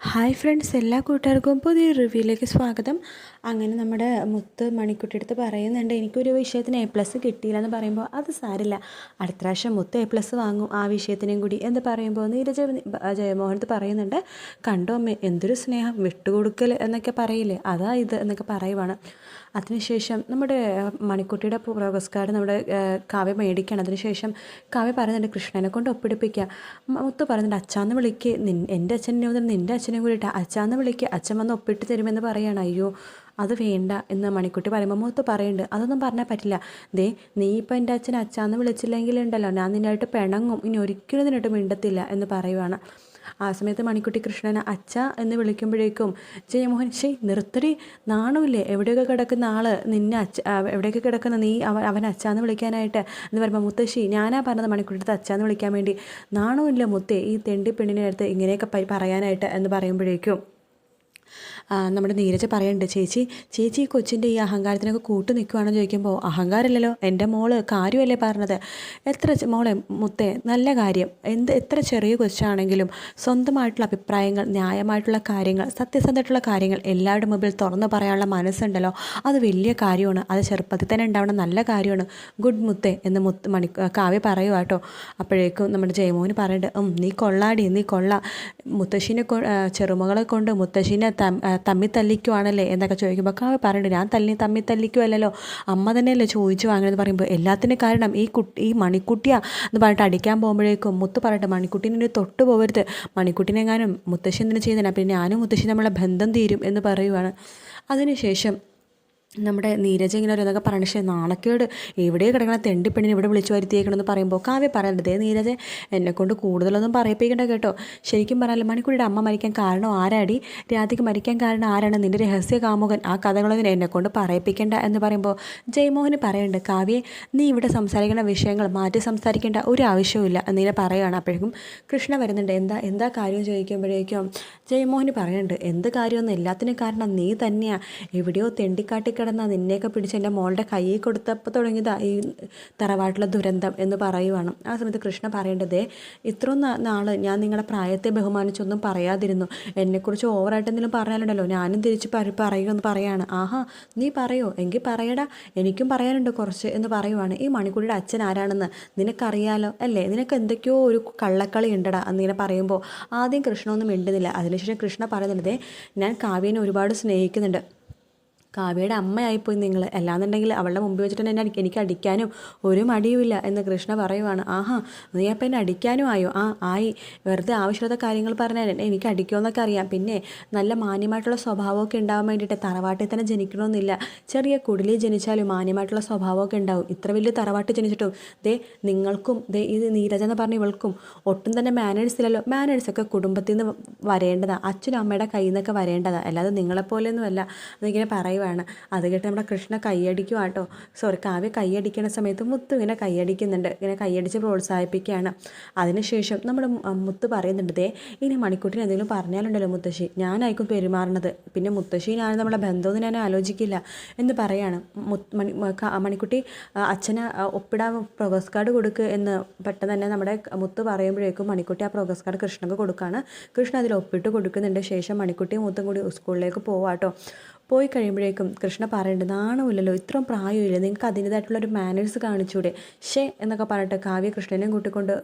Hi friends എല്ലാ കൂട്ടുകാർക്കും പുതിയ റിവ്യൂയിലേക്ക് സ്വാഗതം. അങ്ങനെ നമ്മുടെ മുത്ത് മണിക്കുട്ടി എടുത്ത് പറയുന്നുണ്ട് എനിക്കൊരു വിഷയത്തിന് എ പ്ലസ് കിട്ടിയില്ല എന്ന് പറയുമ്പോൾ അത് സാരില്ല. അടുത്ത പ്രാവശ്യം മുത്ത് എ പ്ലസ് വാങ്ങും ആ വിഷയത്തിനും കൂടി. എന്ന് പറയുമ്പോൾ നീരജ ജയമോഹനത്ത് പറയുന്നുണ്ട് കണ്ടോ അമ്മ എന്തൊരു സ്നേഹം വിട്ടുകൊടുക്കൽ എന്നൊക്കെ പറയില്ലേ അതാ ഇത് എന്നൊക്കെ പറയുവാണ്. അതിനുശേഷം നമ്മുടെ മണിക്കുട്ടിയുടെ പ്രോഗ്രസ് കാർഡ് നമ്മുടെ കാവ്യ മേടിക്കണം. അതിനുശേഷം കാവ്യ പറയുന്നുണ്ട് കൃഷ്ണനെ കൊണ്ട് ഒപ്പിടിപ്പിക്കുക മുത്ത് പറയുന്നുണ്ട് അച്ഛാന്ന് വിളിക്ക്. നിൻ എന്റെ അച്ഛനെ നിന്റെ നിന്റെ അച്ഛനെ കൂടിയിട്ട് അച്ഛാന്ന് വിളിക്ക്. അച്ഛൻ വന്ന് ഒപ്പിട്ട് തരുമെന്ന് പറയണം. അയ്യോ അത് വേണ്ട എന്ന് മണിക്കുട്ടി പറയുമ്പോൾ മുഖത്ത് പറയുന്നുണ്ട് അതൊന്നും പറഞ്ഞാൽ പറ്റില്ല. ദേ നീ ഇപ്പം എന്റെ അച്ഛൻ അച്ഛാന്ന് വിളിച്ചില്ലെങ്കിൽ ഉണ്ടല്ലോ ഞാൻ നിന്നായിട്ട് പിണങ്ങും. ഇനി ഒരിക്കലും നിന്നിട്ട് മിണ്ടത്തില്ല എന്ന് പറയുവാണ്. ആ സമയത്ത് മണിക്കുട്ടി കൃഷ്ണനെ അച്ഛ എന്ന് വിളിക്കുമ്പോഴേക്കും ജയമോഹൻ ശേ നിർത്തടി. നാണമില്ലേ എവിടെയൊക്കെ കിടക്കുന്ന ആൾ നിന്നെ അച്ഛ എവിടെയൊക്കെ കിടക്കുന്ന നീ അവൻ അവൻ അച്ഛാന്ന് വിളിക്കാനായിട്ട്? എന്ന് പറയുമ്പോൾ മുത്തശ്ശി ഞാനാ പറഞ്ഞത് മണിക്കുട്ടിയുടെ അച്ഛാന്ന് വിളിക്കാൻ വേണ്ടി. നാണമില്ല മുത്തേ ഈ തെണ്ടി പെണ്ണിനെ അടുത്ത് ഇങ്ങനെയൊക്കെ പറയാനായിട്ട് എന്ന് പറയുമ്പോഴേക്കും നമ്മുടെ നീരജ് പറയുന്നുണ്ട് ചേച്ചി ചേച്ചി ഈ കൊച്ചിന്റെ ഈ അഹങ്കാരത്തിനൊക്കെ കൂട്ടു നിൽക്കുവാണെന്ന് ചോദിക്കുമ്പോൾ അഹങ്കാരമില്ലല്ലോ എന്റെ മോൾ കാര്യമല്ലേ പറഞ്ഞത്? എത്ര മോളെ മുത്തേ നല്ല കാര്യം. എന്ത് എത്ര ചെറിയ കൊച്ചാണെങ്കിലും സ്വന്തമായിട്ടുള്ള അഭിപ്രായങ്ങൾ ന്യായമായിട്ടുള്ള കാര്യങ്ങൾ സത്യസന്ധമായിട്ടുള്ള കാര്യങ്ങൾ എല്ലാവരുടെ മുമ്പിൽ തുറന്നു പറയാനുള്ള മനസ്സുണ്ടല്ലോ. അത് വലിയ കാര്യമാണ്. അത് ചെറുപ്പത്തിൽ തന്നെ ഉണ്ടാവുന്ന നല്ല കാര്യമാണ്. ഗുഡ് മുത്തേ എന്ന് മുത്ത് മണി കാവ്യ പറയുക കേട്ടോ. അപ്പോഴേക്കും നമ്മുടെ ജയമോഹന് പറയേണ്ടത് നീ കൊള്ളാടി നീ കൊള്ളാം. മുത്തശ്ശീനെ ചെറുമകളെ കൊണ്ട് മുത്തശ്ശീനെ തമ്മി തല്ലിക്കുവാണല്ലേ എന്നൊക്കെ ചോദിക്കുമ്പോൾ കാവ്യ പറയുന്നുണ്ട് ഞാൻ തല്ലി തമ്മി തല്ലിക്കുമല്ലോ അമ്മ തന്നെയല്ലേ ചോദിച്ചു വാങ്ങണമെന്ന് പറയുമ്പോൾ എല്ലാത്തിനും കാരണം ഈ കുട്ടി ഈ മണിക്കുട്ടിയാ എന്ന് പറഞ്ഞിട്ട് അടിക്കാൻ പോകുമ്പോഴേക്കും മുത്ത് പറയട്ടെ മണിക്കുട്ടീനെ തൊട്ട് പോകരുത്. മണിക്കുട്ടിനെങ്ങാനും മുത്തശ്ശി എന്തിനു ചെയ്യുന്നില്ല പിന്നെ ഞാനും മുത്തശ്ശി നമ്മളെ ബന്ധം തീരും എന്ന് പറയുവാണ്. അതിനുശേഷം നമ്മുടെ നീരജ് ഇങ്ങനെ ഓരോന്നൊക്കെ പറഞ്ഞു പക്ഷേ നാണക്കേട്. എവിടെ കിടക്കണ തെണ്ടിപ്പെണ്ണിനെ ഇവിടെ വിളിച്ചു വരുത്തിയേക്കണമെന്ന് പറയുമ്പോൾ കാവ്യ പറയണ്ടത് നീരജ് എന്നെക്കൊണ്ട് കൂടുതലൊന്നും പറയിപ്പിക്കണ്ട കേട്ടോ. ശരിക്കും പറഞ്ഞാൽ മണിക്കൂടിയുടെ അമ്മ മരിക്കാൻ കാരണം ആരാടി? രാധിക്ക് മരിക്കാൻ കാരണം ആരാണ്? നിന്റെ രഹസ്യ കാമുകൻ. ആ കഥകളൊന്നും എന്നെക്കൊണ്ട് പറയിപ്പിക്കേണ്ട എന്ന് പറയുമ്പോൾ ജയ്മോഹന് പറയുന്നുണ്ട് കാവ്യെ നീ ഇവിടെ സംസാരിക്കുന്ന വിഷയങ്ങൾ മാറ്റി സംസാരിക്കേണ്ട ഒരു ആവശ്യവുമില്ല എന്നിങ്ങനെ പറയുകയാണ് അപ്പോഴേക്കും കൃഷ്ണ വരുന്നുണ്ട് എന്താ എന്താ കാര്യം? ചോദിക്കുമ്പോഴേക്കും ജയമോഹന് പറയുന്നുണ്ട് എന്ത് കാര്യമൊന്നും എല്ലാത്തിനും കാരണം നീ തന്നെയാണ് എവിടെയോ തെണ്ടിക്കാട്ടി കിടന്ന നിന്നെയൊക്കെ പിടിച്ച് എന്റെ മോളുടെ കയ്യിൽ കൊടുത്തപ്പോൾ തുടങ്ങിയതാ ഈ തറവാട്ടിലെ ദുരന്തം എന്ന് പറയുവാണ്. ആ സമയത്ത് കൃഷ്ണ പറയേണ്ടതേ ഇത്രയും നാൾ ഞാൻ നിങ്ങളുടെ പ്രായത്തെ ബഹുമാനിച്ചൊന്നും പറയാതിരുന്നു. എന്നെക്കുറിച്ച് ഓവറായിട്ട് എന്തെങ്കിലും പറഞ്ഞാലുണ്ടല്ലോ. ഞാനും തിരിച്ച് പറയുമെന്ന് പറയാണ്. ആഹാ നീ പറയോ? എങ്കിൽ പറയടാ. എനിക്കും പറയാനുണ്ട് കുറച്ച് എന്ന് പറയുവാണ്. ഈ മണിക്കുടിയുടെ അച്ഛൻ ആരാണെന്ന് നിനക്കറിയാലോ? അല്ലേ? നിനക്ക് എന്തൊക്കെയോ ഒരു കള്ളക്കളി ഉണ്ടടാ എന്നിങ്ങനെ പറയുമ്പോൾ ആദ്യം കൃഷ്ണ ഒന്നും മിണ്ടുന്നില്ല. അതിനുശേഷം കൃഷ്ണ പറയുന്നത് ഞാൻ കാവ്യനെ ഒരുപാട് സ്നേഹിക്കുന്നുണ്ട്. കാവ്യയുടെ അമ്മയായിപ്പോയി നിങ്ങൾ. അല്ലാന്നുണ്ടെങ്കിൽ അവളുടെ മുമ്പിൽ വെച്ചിട്ട് എന്നെ എനിക്ക് അടിക്കാനും ഒരു മടിയുമില്ല എന്ന് കൃഷ്ണ പറയുവാണ്. ആഹാ നീ അപ്പം എന്നെ അടിക്കാനും ആയോ? ആ ആയി. വെറുതെ ആവശ്യമുള്ള കാര്യങ്ങൾ പറഞ്ഞാൽ എനിക്ക് അടിക്കുമെന്നൊക്കെ അറിയാം. പിന്നെ നല്ല മാന്യമായിട്ടുള്ള സ്വഭാവമൊക്കെ ഉണ്ടാവാൻ വേണ്ടിയിട്ട് തറവാട്ടിൽ തന്നെ ജനിക്കണമെന്നില്ല. ചെറിയ കുടിലിൽ ജനിച്ചാലും മാന്യമായിട്ടുള്ള സ്വഭാവമൊക്കെ ഉണ്ടാവും. ഇത്ര വലിയ തറവാട്ടിൽ ജനിച്ചിട്ടും ദേ നിങ്ങൾക്കും ദേ ഇത് നീരജ എന്ന് പറഞ്ഞ ഇവൾക്കും ഒട്ടും തന്നെ മാനേഴ്സ് ഇല്ലല്ലോ. മാനേഴ്സൊക്കെ കുടുംബത്തിൽ നിന്ന് വരേണ്ടതാണ് അച്ഛനും അമ്മയുടെ കയ്യിൽ നിന്നൊക്കെ വരേണ്ടതാണ് അല്ലാതെ നിങ്ങളെപ്പോലെയൊന്നുമല്ല. എന്നിങ്ങനെ പറയുക പറയുവാണ് അത് കേട്ട് നമ്മുടെ കൃഷ്ണ കൈയടിക്കുക കേട്ടോ സോറി കാവ്യ കൈയടിക്കുന്ന സമയത്ത് മുത്തു ഇങ്ങനെ കൈയടിക്കുന്നുണ്ട്. ഇങ്ങനെ കൈയടിച്ച് പ്രോത്സാഹിപ്പിക്കുകയാണ്. അതിനുശേഷം നമ്മുടെ മുത്ത് പറയുന്നുണ്ട് ദേ ഇനി മണിക്കുട്ടിന് എന്തെങ്കിലും പറഞ്ഞാലുണ്ടല്ലോ മുത്തശ്ശി. ഞാനായിരിക്കും പെരുമാറുന്നത്. പിന്നെ മുത്തശ്ശി ഞാൻ നമ്മുടെ ബന്ധമൊന്നും ഞാൻ ആലോചിക്കില്ല. എന്ന് പറയാണ്. മണി മണിക്കുട്ടി അച്ഛന് ഒപ്പിടാൻ പ്രോഗ്രസ് കാർഡ് കൊടുക്കുക എന്ന് പെട്ടെന്ന് തന്നെ നമ്മുടെ മുത്ത് പറയുമ്പോഴേക്കും മണിക്കുട്ടി ആ പ്രോഗ്രസ് കാർഡ് കൃഷ്ണക്ക് കൊടുക്കുകയാണ് കൃഷ്ണ അതിൽ ഒപ്പിട്ട് കൊടുക്കുന്നുണ്ട്. ശേഷം മണിക്കുട്ടി മുത്തും കൂടി സ്കൂളിലേക്ക് പോവാട്ടോ പോയി കഴിയുമ്പോഴേക്കും കൃഷ്ണ പറയേണ്ടത് നാണമില്ലല്ലോ ഇത്രയും പ്രായമില്ല നിങ്ങൾക്ക് അതിന്റേതായിട്ടുള്ളൊരു മാനേഴ്സ് കാണിച്ചൂടെ? ഷേ എന്നൊക്കെ പറഞ്ഞിട്ട് കാവ്യ കൃഷ്ണനെയും കൂട്ടിക്കൊണ്ട്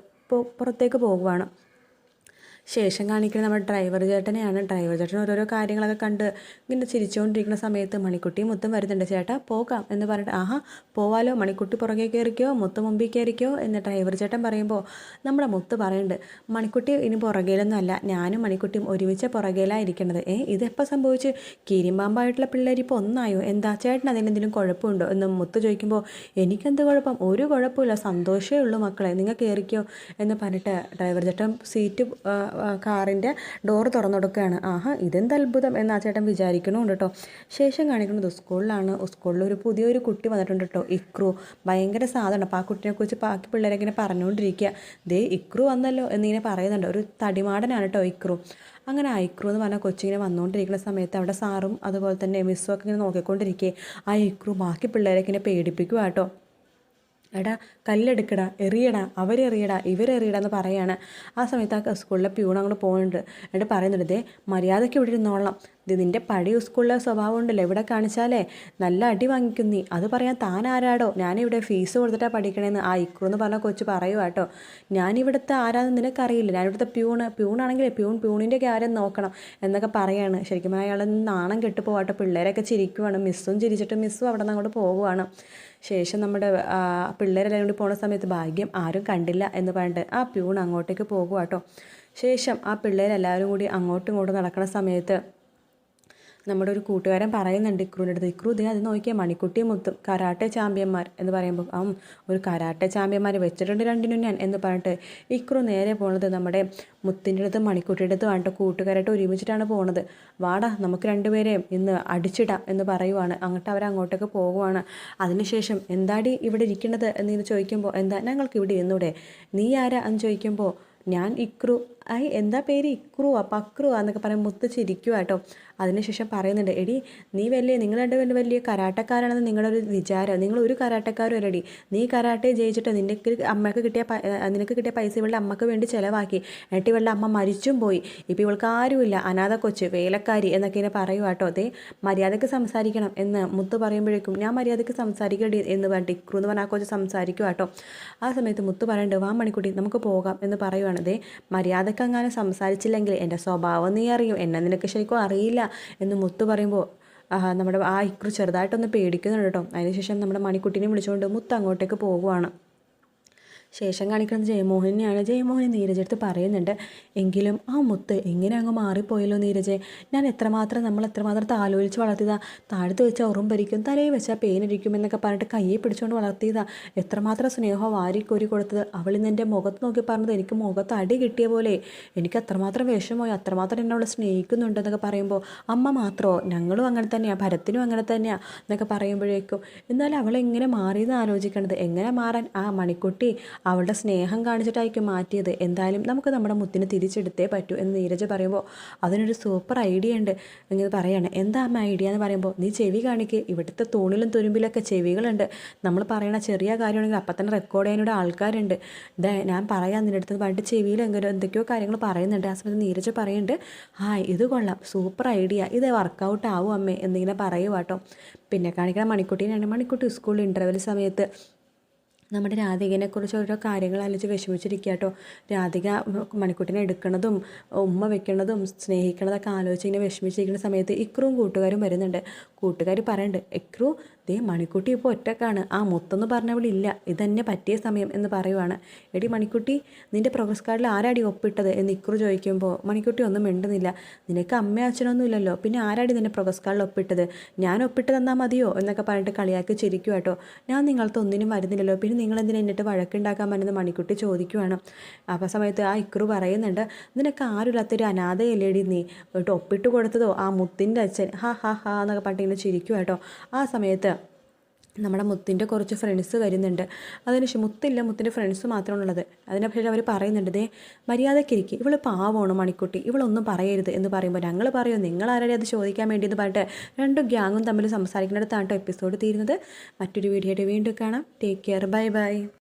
പുറത്തേക്ക് പോകുവാണ്. ശേഷം കാണിക്കുന്നത് നമ്മുടെ ഡ്രൈവർ ചേട്ടനെയാണ്. ഡ്രൈവർ ചേട്ടൻ ഓരോരോ കാര്യങ്ങളൊക്കെ കണ്ട് ഇങ്ങനെ ചിരിച്ചുകൊണ്ടിരിക്കുന്ന സമയത്ത് മണിക്കുട്ടി മുത്തും വരുന്നുണ്ട്. ചേട്ടാ പോകാം എന്ന് പറഞ്ഞിട്ട് ആഹാ പോവാലോ. മണിക്കുട്ടി പുറകെ കയറിക്കോ മുത്ത് മുമ്പിൽ കയറിക്കോ എന്ന് ഡ്രൈവർ ചേട്ടൻ പറയുമ്പോൾ നമ്മുടെ മുത്ത് പറയുന്നുണ്ട് മണിക്കുട്ടി ഇനി പുറകേലൊന്നും അല്ല. ഞാനും മണിക്കുട്ടിയും ഒരുമിച്ച് പുറകേലായിരിക്കണത് ഏ ഇതെപ്പോൾ സംഭവിച്ച്? കീരിമ്പാമ്പായിട്ടുള്ള പിള്ളേർ ഇപ്പോൾ ഒന്നായോ? എന്താ ചേട്ടൻ അതിനെന്തെങ്കിലും കുഴപ്പമുണ്ടോ? എന്ന് മുത്ത് ചോദിക്കുമ്പോൾ എനിക്കെന്ത് കുഴപ്പം? ഒരു കുഴപ്പമില്ല. സന്തോഷമേ ഉള്ളൂ മക്കളെ. നിങ്ങൾ കയറിക്കോ എന്ന് പറഞ്ഞിട്ട് ഡ്രൈവർ ചേട്ടൻ സീറ്റ് കാറിന്റെ ഡോർ തുറന്നു കൊടുക്കുകയാണ് ആഹാ ഇതെന്ത് അത്ഭുതം എന്ന് ആ ചേട്ടൻ വിചാരിക്കണമുണ്ട് കേട്ടോ ശേഷം കാണിക്കുന്നത് സ്കൂളിലാണ് സ്കൂളിൽ ഒരു പുതിയൊരു കുട്ടി വന്നിട്ടുണ്ട് കേട്ടോ ഇക്രു. ഭയങ്കര സാധനം. അപ്പോൾ ആ കുട്ടിനെക്കുറിച്ച് ബാക്കി പിള്ളേരെ ഇങ്ങനെ പറഞ്ഞുകൊണ്ടിരിക്കുക ദേ ഇക്രു വന്നല്ലോ എന്നിങ്ങനെ പറയുന്നുണ്ട്. ഒരു തടിമാടനാണ് കേട്ടോ ഇക്രു. അങ്ങനെ ഇക്രു എന്ന് പറഞ്ഞ കൊച്ചിങ്ങനെ വന്നുകൊണ്ടിരിക്കുന്ന സമയത്ത് അവിടെ സാറും അതുപോലെ തന്നെ മിസ്സും ഒക്കെ ഇങ്ങനെ നോക്കിക്കൊണ്ടിരിക്കുക ആ ഇക്രു ബാക്കി പിള്ളേരെ ഇങ്ങനെ പേടിപ്പിക്കുക കേട്ടോ എടാ കല്ലെടുക്കടാ എറിയടാ അവരെറിയടാ ഇവരെറിയടാ എന്ന് പറയാണ്. ആ സമയത്ത് ആ സ്കൂളിലെ പ്യൂൺ അങ്ങോട്ട് പോകുന്നുണ്ട് എന്നിട്ട് പറയുന്നുണ്ട് ദേ മര്യാദയ്ക്ക് ഇവിടെ ഇരുന്നോളാം. ഇത് നിന്റെ പഴയ സ്കൂളിലെ സ്വഭാവം ഉണ്ടല്ലോ ഇവിടെ കാണിച്ചാലേ നല്ല അടി വാങ്ങിക്കും നീ. അത് പറയാൻ താൻ ആരാടോ? ഞാനിവിടെ ഫീസ് കൊടുത്തിട്ടാണ് പഠിക്കണേന്ന്. ആ ഇക്രു എന്ന് പറഞ്ഞ കൊച്ചു പറയുക കേട്ടോ. ഞാനിവിടുത്തെ ആരാന്ന് നിനക്കറിയില്ല. ഞാനിവിടുത്തെ പ്യൂണ് പ്യൂണാണെങ്കിൽ പ്യൂൺ പ്യൂണിന്റെ കാര്യം നോക്കണം എന്നൊക്കെ പറയാണ്. ശരിക്കും അയാൾ നാണം കെട്ട് പോവാട്ടോ. പിള്ളേരൊക്കെ ചിരിക്കുവാണ്. മിസ്സും ചിരിച്ചിട്ട് മിസ്സും അവിടെ നിന്ന് അങ്ങോട്ട് പോവുകയാണ് ശേഷം നമ്മുടെ പിള്ളേരെല്ലാം കൂടി പോണ സമയത്ത് ഭാഗ്യം ആരും കണ്ടില്ല എന്ന് പറഞ്ഞിട്ട് ആ പ്യൂൺ അങ്ങോട്ടേക്ക് പോകുക കേട്ടോ ശേഷം ആ പിള്ളേരെല്ലാവരും കൂടി അങ്ങോട്ടും ഇങ്ങോട്ടും നടക്കുന്ന സമയത്ത് നമ്മുടെ ഒരു കൂട്ടുകാരൻ പറയുന്നുണ്ട് ഇക്രൂന്റെ അടുത്ത് ഇക്രു ദേ അത് നോക്കിയാൽ മണിക്കുട്ടി മുത്തും കരാട്ടെ ചാമ്പ്യന്മാർ എന്ന് പറയുമ്പോൾ ആ ഒരു കരാട്ടെ ചാമ്പ്യന്മാർ വെച്ചിട്ടുണ്ട് രണ്ടിനും ഞാൻ എന്ന് പറഞ്ഞിട്ട് ഇക്രു നേരെ പോണത് നമ്മുടെ മുത്തിന്റെ അടുത്ത് മണിക്കുട്ടിയുടെ അടുത്ത് വേണ്ട കൂട്ടുകാരായിട്ട് ഒരുമിച്ചിട്ടാണ് പോണത്. വാടാ നമുക്ക് രണ്ടുപേരെയും ഇന്ന് അടിച്ചിടാം എന്ന് പറയുവാണ്. അങ്ങോട്ട് അവർ അങ്ങോട്ടേക്ക് പോകുവാണ് അതിനുശേഷം എന്താടി ഇവിടെ ഇരിക്കുന്നത് എന്ന് ചോദിക്കുമ്പോൾ എന്താ ഞങ്ങൾക്ക് ഇവിടെ ഇരുന്നൂടെ നീ ആരാ? എന്ന് ചോദിക്കുമ്പോൾ ഞാൻ ഇക്രു. ഐ എന്താ പേര്? ഇക്രുവാ പക്രുവാ എന്നൊക്കെ പറയാൻ മുത്ത് അതിനുശേഷം പറയുന്നുണ്ട് എടി നീ വലിയ നിങ്ങൾ രണ്ട് വലിയ വലിയ കരാട്ടക്കാരാണെന്ന് നിങ്ങളുടെ ഒരു വിചാരം. നിങ്ങൾ ഒരു കരാട്ടക്കാരും അല്ലടി. നീ കരാട്ടെ ജയിച്ചിട്ട് നിനക്ക് അമ്മയ്ക്ക് കിട്ടിയ നിനക്ക് കിട്ടിയ പൈസ ഇവളുടെ അമ്മയ്ക്ക് വേണ്ടി ചിലവാക്കി. എന്നിട്ട് ഇവളുടെ അമ്മ മരിച്ചും പോയി. ഇപ്പോൾ ഇവൾക്ക് ആരുമില്ല. അനാഥ കൊച്ച് വേലക്കാരി എന്നൊക്കെ ഇങ്ങനെ പറയുക കേട്ടോ അതേ മര്യാദയ്ക്ക് സംസാരിക്കണം എന്ന് മുത്ത് പറയുമ്പോഴേക്കും ഞാൻ മര്യാദയ്ക്ക് സംസാരിക്കടി എന്ന് പറഞ്ഞിട്ട് ഇക്രു എന്ന് പറഞ്ഞാൽ കൊച്ച് സംസാരിക്കുക കേട്ടോ ആ സമയത്ത് മുത്ത് പറയണ്ട് വാ മണിക്കുട്ടി നമുക്ക് പോകാം എന്ന് പറയുവാണ്. അതേ മര്യാദയ്ക്ക് അങ്ങനെ സംസാരിച്ചില്ലെങ്കിൽ എന്റെ സ്വഭാവം നീ അറിയും. എന്നെ നിനക്ക് ശരിക്കും അറിയില്ല. എന്ന് മുത്ത് പറയുമ്പോൾ നമ്മുടെ ആ ഇക്രു ചെറുതായിട്ടൊന്ന് പേടിക്കുന്നുണ്ട് കേട്ടോ. അതിനുശേഷം നമ്മുടെ മണിക്കുട്ടിനെ വിളിച്ചുകൊണ്ട് മുത്ത് അങ്ങോട്ടേക്ക് പോകുവാണ്. ശേഷം കാണിക്കുന്നത് ജയമോഹനെയാണ് ജയമോഹൻ നീരജെടുത്ത് പറയുന്നുണ്ട് എങ്കിലും ആ മുത്ത് എങ്ങനെ അങ്ങ് മാറിപ്പോയല്ലോ നീരജെ? ഞാൻ എത്രമാത്രം നമ്മൾ എത്രമാത്രം താലോലിച്ച് വളർത്തിയതാ? താഴത്ത് വെച്ചാൽ ഉറും ഭരിക്കും തലയിൽ വെച്ചാൽ പേനരിക്കും എന്നൊക്കെ പറഞ്ഞിട്ട് കയ്യെ പിടിച്ചുകൊണ്ട് വളർത്തിയതാ. എത്രമാത്രം സ്നേഹം വാരിക്കോരി കൊടുത്തത്? അവൾ ഇന്ന് എന്റെ മുഖത്ത് നോക്കി പറഞ്ഞത് എനിക്ക് മുഖത്ത് അടി കിട്ടിയ പോലെ. എനിക്ക് അത്രമാത്രം വിഷമമായി അത്രമാത്രം എന്നെ അവളെ സ്നേഹിക്കുന്നുണ്ടെന്നൊക്കെ പറയുമ്പോൾ അമ്മ മാത്രമോ ഞങ്ങളും അങ്ങനെ തന്നെയാണ് ഭരത്തിനും അങ്ങനെ തന്നെയാണ് എന്നൊക്കെ പറയുമ്പോഴേക്കും എന്നാലും അവൾ എങ്ങനെ മാറിയെന്ന് ആലോചിക്കേണ്ടത് എങ്ങനെ മാറാൻ? ആ മണിക്കുട്ടി അവളുടെ സ്നേഹം കാണിച്ചിട്ടായിരിക്കും മാറ്റിയത്. എന്തായാലും നമുക്ക് നമ്മുടെ മുത്തിനെ തിരിച്ചെടുത്തേ പറ്റൂ എന്ന് നീരജ് പറയുമ്പോൾ അതിനൊരു സൂപ്പർ ഐഡിയ ഉണ്ട്. എന്ന് പറയാണ്. എന്താ അമ്മ ഐഡിയ എന്ന് പറയുമ്പോൾ നീ ചെവി കാണിക്ക്. ഇവിടുത്തെ തൂണിലും തുരുമ്പിലൊക്കെ ചെവികളുണ്ട്. നമ്മൾ പറയണ ചെറിയ കാര്യമാണെങ്കിൽ അപ്പം തന്നെ റെക്കോർഡ് ചെയ്യാനുള്ള ആൾക്കാരുണ്ട്. ഇതാ ഞാൻ പറയാം നിന്റെ അടുത്ത് പണ്ട് ചെവിയിൽ എങ്ങനെ എന്തൊക്കെയോ കാര്യങ്ങൾ പറയുന്നുണ്ട്. ആ സമയത്ത് നീരജ് പറയുന്നുണ്ട് ഹായ് ഇത് കൊള്ളാം. സൂപ്പർ ഐഡിയ ഇത് വർക്കൗട്ട് ആവും അമ്മേ. എന്നിങ്ങനെ പറയുവാട്ടോ. പിന്നെ കാണിക്കുന്ന മണിക്കുട്ടീനാണ് മണിക്കുട്ടി സ്കൂളിൽ ഇന്റർവെൽ സമയത്ത് നമ്മുടെ രാധികനെക്കുറിച്ച് ഓരോ കാര്യങ്ങൾ ആലോചിച്ച് വിഷമിച്ചിരിക്കുക കേട്ടോ. രാധിക മണിക്കുട്ടിനെ എടുക്കണതും ഉമ്മ വെക്കണതും സ്നേഹിക്കണതൊക്കെ ആലോചിച്ച് ഇങ്ങനെ വിഷമിച്ചിരിക്കുന്ന സമയത്ത് ഇക്രുവും കൂട്ടുകാരും വരുന്നുണ്ട്. കൂട്ടുകാർ പറയുന്നുണ്ട് ഇക്രു ദേ മണിക്കുട്ടി ഇപ്പോൾ ഒറ്റക്കാണ്. ആ മുത്തെന്ന് പറഞ്ഞവളില്ല ഇതന്നെ പറ്റിയ സമയം എന്ന് പറയുവാണ്. എടി മണിക്കുട്ടി നിന്റെ പ്രോഗ്രസ് കാർഡിൽ ആരാടി ഒപ്പിട്ടത് എന്ന് ഇക്രു ചോദിക്കുമ്പോൾ മണിക്കുട്ടി ഒന്നും മിണ്ടുന്നില്ല. നിനക്ക് അമ്മ അച്ഛനൊന്നും ഇല്ലല്ലോ. പിന്നെ ആരാടി നിന്റെ പ്രോഗ്രസ് കാർഡിൽ ഒപ്പിട്ടത്? ഞാൻ ഒപ്പിട്ട് തന്നാൽ മതിയോ? എന്നൊക്കെ പറഞ്ഞിട്ട് കളിയാക്കി ചിരിക്കും കേട്ടോ ഞാൻ നിങ്ങളത്തെ ഒന്നിനും വരുന്നില്ലല്ലോ. പിന്നെ നിങ്ങൾ എന്തിനാ എന്നിട്ട് വഴക്കുണ്ടാക്കാൻ പറ്റുന്ന മണിക്കുട്ടി ചോദിക്കുവാണ്. അപ്പോൾ സമയത്ത് ആ ഇക്രു പറയുന്നുണ്ട് നിനക്ക് ആരുമില്ലാത്തൊരു അനാഥയല്ലേടി നീ? ഒപ്പിട്ട് കൊടുത്തതോ? ആ മുത്തിന്റെ അച്ഛൻ. ഹാ ഹാ ഹാ എന്നൊക്കെ പറഞ്ഞിട്ട് ഇങ്ങനെ ചിരിക്കും കേട്ടോ ആ സമയത്ത് നമ്മുടെ മുത്തിന്റെ കുറച്ച് ഫ്രണ്ട്സ് വരുന്നുണ്ട്. അതിനുശേഷം മുത്തില്ല മുത്തിന്റെ ഫ്രണ്ട്സ് മാത്രമാണുള്ളത് അതിനെപ്പറ്റി അവർ പറയുന്നുണ്ട് ദേ മര്യാദക്കിരിക്കും ഇവൾ പാവമാണ് മണിക്കുട്ടി. ഇവളൊന്നും പറയരുത്. എന്ന് പറയുമ്പോൾ ഞങ്ങൾ പറയും നിങ്ങൾ ആരുടെ അത് ചോദിക്കാൻ വേണ്ടി എന്ന് പറഞ്ഞിട്ട് രണ്ടും ഗ്യാങ്ങും തമ്മിൽ സംസാരിക്കുന്നിടത്താണ് കേട്ടോ എപ്പിസോഡ് തീരുന്നത്. മറ്റൊരു വീഡിയോ വീണ്ടും കാണാം. Take care bye bye